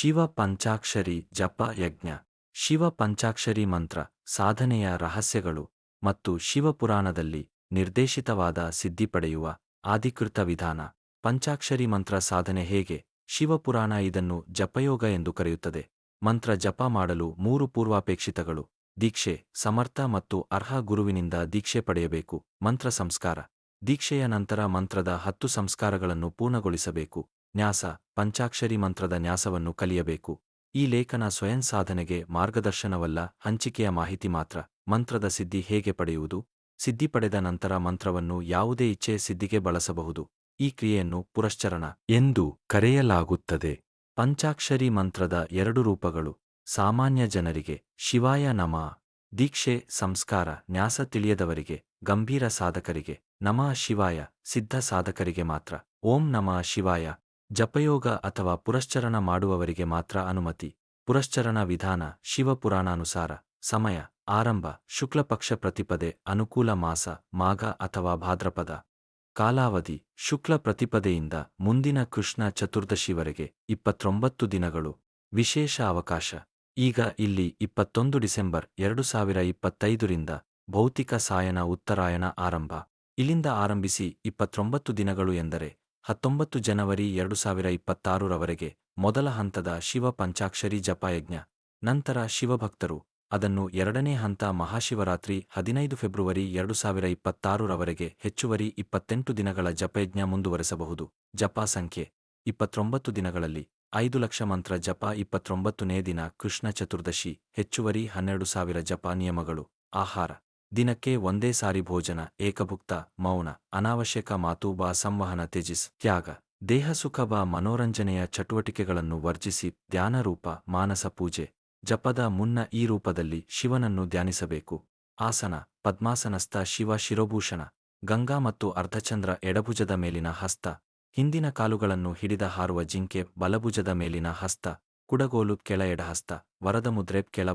ಶಿವ ಪಂಚಾಕ್ಷರಿ ಜಪ ಯಜ್ಞ. ಶಿವ ಪಂಚಾಕ್ಷರಿ ಮಂತ್ರ, ಸಾಧನೆಯ ರಹಸ್ಯಗಳು ಮತ್ತು ಶಿವಪುರಾಣದಲ್ಲಿ ನಿರ್ದೇಶಿತವಾದ ಸಿದ್ಧಿ ಪಡೆಯುವ ಆಧಿಕೃತ ವಿಧಾನ. ಪಂಚಾಕ್ಷರಿ ಮಂತ್ರ ಸಾಧನೆ ಹೇಗೆ? ಶಿವಪುರಾಣ ಇದನ್ನು ಜಪಯೋಗ ಎಂದು ಕರೆಯುತ್ತದೆ. ಮಂತ್ರ ಜಪ ಮಾಡಲು ಮೂರು ಪೂರ್ವಾಪೇಕ್ಷಿತಗಳು. ದೀಕ್ಷೆ, ಸಮರ್ಥ ಮತ್ತು ಅರ್ಹ ಗುರುವಿನಿಂದ ದೀಕ್ಷೆ ಪಡೆಯಬೇಕು. ಮಂತ್ರ ಸಂಸ್ಕಾರ. ದೀಕ್ಷೆಯ ನಂತರ ಮಂತ್ರದ ಹತ್ತು ಸಂಸ್ಕಾರಗಳನ್ನು ಪೂರ್ಣಗೊಳಿಸಬೇಕು. ನ್ಯಾಸ, ಪಂಚಾಕ್ಷರಿ ಮಂತ್ರದ ನ್ಯಾಸವನ್ನು ಕಲಿಯಬೇಕು. ಈ ಲೇಖನ ಸ್ವಯಂ ಸಾಧನೆಗೆ ಮಾರ್ಗದರ್ಶನವಲ್ಲ, ಹಂಚಿಕೆಯ ಮಾಹಿತಿ ಮಾತ್ರ. ಮಂತ್ರದ ಸಿದ್ಧಿ ಹೇಗೆ ಪಡೆಯುವುದು? ಸಿದ್ಧಿ ಪಡೆದ ನಂತರ ಮಂತ್ರವನ್ನು ಯಾವುದೇ ಇಚ್ಛೆ ಸಿದ್ಧಿಗೆ ಬಳಸಬಹುದು. ಈ ಕ್ರಿಯೆಯನ್ನು ಪುರಶ್ಚರಣ ಎಂದು ಕರೆಯಲಾಗುತ್ತದೆ. ಪಂಚಾಕ್ಷರಿ ಮಂತ್ರದ ಎರಡು ರೂಪಗಳು. ಸಾಮಾನ್ಯ ಜನರಿಗೆ, ಶಿವಾಯ ನಮ. ದೀಕ್ಷೆ, ಸಂಸ್ಕಾರ, ನ್ಯಾಸ ತಿಳಿಯದವರಿಗೆ, ಗಂಭೀರ ಸಾಧಕರಿಗೆ. ನಮಃ ಶಿವಾಯ, ಸಿದ್ಧ ಸಾಧಕರಿಗೆ ಮಾತ್ರ. ಓಂ ನಮಃ ಶಿವಾಯ. ಜಪಯೋಗ ಅಥವಾ ಪುರಶ್ಚರಣ ಮಾಡುವವರಿಗೆ ಮಾತ್ರ ಅನುಮತಿ. ಪುರಶ್ಚರಣ ವಿಧಾನ, ಶಿವಪುರಾಣಾನುಸಾರ. ಸಮಯ, ಆರಂಭ, ಶುಕ್ಲಪಕ್ಷ ಪ್ರತಿಪದೆ, ಅನುಕೂಲ ಮಾಸ, ಮಾಘ ಅಥವಾ ಭಾದ್ರಪದ. ಕಾಲಾವಧಿ, ಶುಕ್ಲ ಪ್ರತಿಪದೆಯಿಂದ ಮುಂದಿನ ಕೃಷ್ಣ ಚತುರ್ದಶಿವರೆಗೆ ಇಪ್ಪತ್ತೊಂಬತ್ತು ದಿನಗಳು. ವಿಶೇಷ ಅವಕಾಶ. ಈಗ ಇಲ್ಲಿ ಇಪ್ಪತ್ತೊಂದು ಡಿಸೆಂಬರ್ ಎರಡು ಸಾವಿರ ಇಪ್ಪತ್ತೈದರಿಂದ ಭೌತಿಕ ಸಾಯನ ಉತ್ತರಾಯಣ ಆರಂಭ. ಇಲ್ಲಿಂದ ಆರಂಭಿಸಿ ಇಪ್ಪತ್ತೊಂಬತ್ತು ದಿನಗಳು ಎಂದರೆ ಹತ್ತೊಂಬತ್ತು ಜನವರಿ ಎರಡು ಸಾವಿರ ಇಪ್ಪತ್ತಾರರವರೆಗೆ ಮೊದಲ ಹಂತದ ಶಿವ ಪಂಚಾಕ್ಷರಿ ಜಪಯಜ್ಞ, ನಂತರ ಶಿವಭಕ್ತರು, ಅದನ್ನು ಎರಡನೇ ಹಂತ ಮಹಾಶಿವರಾತ್ರಿ ಹದಿನೈದು ಫೆಬ್ರವರಿ ಎರಡು ಸಾವಿರ ಇಪ್ಪತ್ತಾರರವರೆಗೆ ಹೆಚ್ಚುವರಿ ಇಪ್ಪತ್ತೆಂಟು ದಿನಗಳ ಜಪಯಜ್ಞ ಮುಂದುವರೆಸಬಹುದು. ಜಪ ಸಂಖ್ಯೆ, ಇಪ್ಪತ್ತೊಂಬತ್ತು ದಿನಗಳಲ್ಲಿ ಐದು ಲಕ್ಷ ಮಂತ್ರ ಜಪ ಇಪ್ಪತ್ತೊಂಬತ್ತನೇ ದಿನ ಕೃಷ್ಣ ಚತುರ್ದಶಿ, ಹೆಚ್ಚುವರಿ ಹನ್ನೆರಡು ಸಾವಿರ ಜಪ ನಿಯಮಗಳು, ಆಹಾರ. ದಿನಕ್ಕೆ ಒಂದೇ ಸಾರಿ ಭೋಜನ, ಏಕಭುಕ್ತ, ಮೌನ, ಅನಾವಶ್ಯಕ ಮಾತು ಬಾ ಸಂವಹನ ತ್ಯಜಿಸ್, ತ್ಯಾಗ. ದೇಹ ಸುಖ ಬಾ ಮನೋರಂಜನೆಯ ಚಟುವಟಿಕೆಗಳನ್ನು ವರ್ಜಿಸಿ, ಧ್ಯಾನರೂಪ, ಮಾನಸ ಪೂಜೆ. ಜಪದ ಮುನ್ನ ಈ ರೂಪದಲ್ಲಿ ಶಿವನನ್ನು ಧ್ಯಾನಿಸಬೇಕು. ಆಸನ, ಪದ್ಮಾಸನಸ್ಥ ಶಿವ ಶಿರೋಭೂಷಣ. ಗಂಗಾ ಮತ್ತು ಅರ್ಧಚಂದ್ರ ಎಡಭುಜದ ಮೇಲಿನ ಹಸ್ತ. ಹಿಂದಿನ ಕಾಲುಗಳನ್ನು ಹಿಡಿದ ಹಾರುವ ಜಿಂಕೆ, ಬಲಭುಜದ ಮೇಲಿನ ಹಸ್ತ. ಕುಡಗೋಲು ಕೆಳ ಎಡಹಸ್ತ ವರದ ಮುದ್ರೆ ಕೆಳ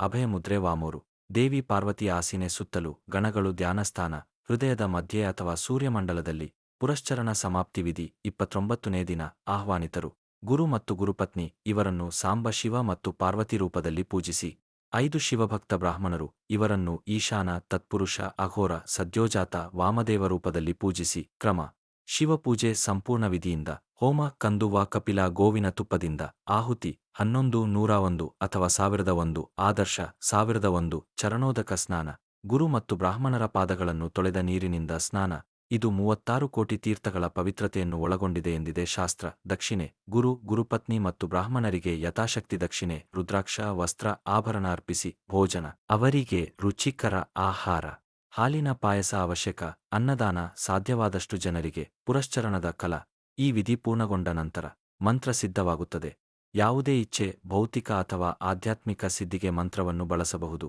ಅಭಯ ಮುದ್ರೆ ವಾಮೋರು. ದೇವಿ ಪಾರ್ವತಿ ಆಸೀನೆ ಸುತ್ತಲೂ ಗಣಗಳು ಧ್ಯಾನಸ್ಥಾನ, ಹೃದಯದ ಮಧ್ಯೆ ಅಥವಾ ಸೂರ್ಯಮಂಡಲದಲ್ಲಿ ಪುರಶ್ಚರಣ ಸಮಾಪ್ತಿ ವಿಧಿ ಇಪ್ಪತ್ತೊಂಬತ್ತನೇ ದಿನ ಆಹ್ವಾನಿತರು. ಗುರು ಮತ್ತು ಗುರುಪತ್ನಿ ಇವರನ್ನು ಸಾಂಬ ಶಿವ ಮತ್ತು ಪಾರ್ವತಿ ರೂಪದಲ್ಲಿ ಪೂಜಿಸಿ. ಐದು ಶಿವಭಕ್ತ ಬ್ರಾಹ್ಮಣರು ಇವರನ್ನು ಈಶಾನ, ತತ್ಪುರುಷ, ಅಘೋರ, ಸದ್ಯೋಜಾತ, ವಾಮದೇವ ರೂಪದಲ್ಲಿ ಪೂಜಿಸಿ. ಕ್ರಮ ಶಿವಪೂಜೆ ಸಂಪೂರ್ಣ ವಿಧಿಯಿಂದ, ಹೋಮ ಕಂದುವ ಕಪಿಲ ಗೋವಿನ ತುಪ್ಪದಿಂದ, ಆಹುತಿ, ಹನ್ನೊಂದು ನೂರ ಒಂದು ಅಥವಾ ಸಾವಿರದ ಒಂದು, ಆದರ್ಶ, ಸಾವಿರದ ಒಂದು, ಚರಣೋದಕ ಸ್ನಾನ, ಗುರು ಮತ್ತು ಬ್ರಾಹ್ಮಣರ ಪಾದಗಳನ್ನು ತೊಳೆದ ನೀರಿನಿಂದ ಸ್ನಾನ, ಇದು ಮೂವತ್ತಾರು ಕೋಟಿ ತೀರ್ಥಗಳ ಪವಿತ್ರತೆಯನ್ನು ಒಳಗೊಂಡಿದೆ ಎಂದಿದೆ ಶಾಸ್ತ್ರ, ದಕ್ಷಿಣೆ, ಗುರು, ಗುರುಪತ್ನಿ ಮತ್ತು ಬ್ರಾಹ್ಮಣರಿಗೆ ಯಥಾಶಕ್ತಿ ದಕ್ಷಿಣೆ, ರುದ್ರಾಕ್ಷ, ವಸ್ತ್ರ, ಆಭರಣ ಅರ್ಪಿಸಿ, ಭೋಜನ, ಅವರಿಗೆ ರುಚಿಕರ ಆಹಾರ. ಹಾಲಿನ ಪಾಯಸ ಅವಶ್ಯಕ, ಅನ್ನದಾನ ಸಾಧ್ಯವಾದಷ್ಟು ಜನರಿಗೆ ಪುರಶ್ಚರಣದ ಕಲ, ಈ ವಿಧಿ ಪೂರ್ಣಗೊಂಡ ನಂತರ ಮಂತ್ರ ಸಿದ್ಧವಾಗುತ್ತದೆ. ಯಾವುದೇ ಇಚ್ಛೆ, ಭೌತಿಕ ಅಥವಾ ಆಧ್ಯಾತ್ಮಿಕ ಸಿದ್ಧಿಗೆ ಮಂತ್ರವನ್ನು ಬಳಸಬಹುದು.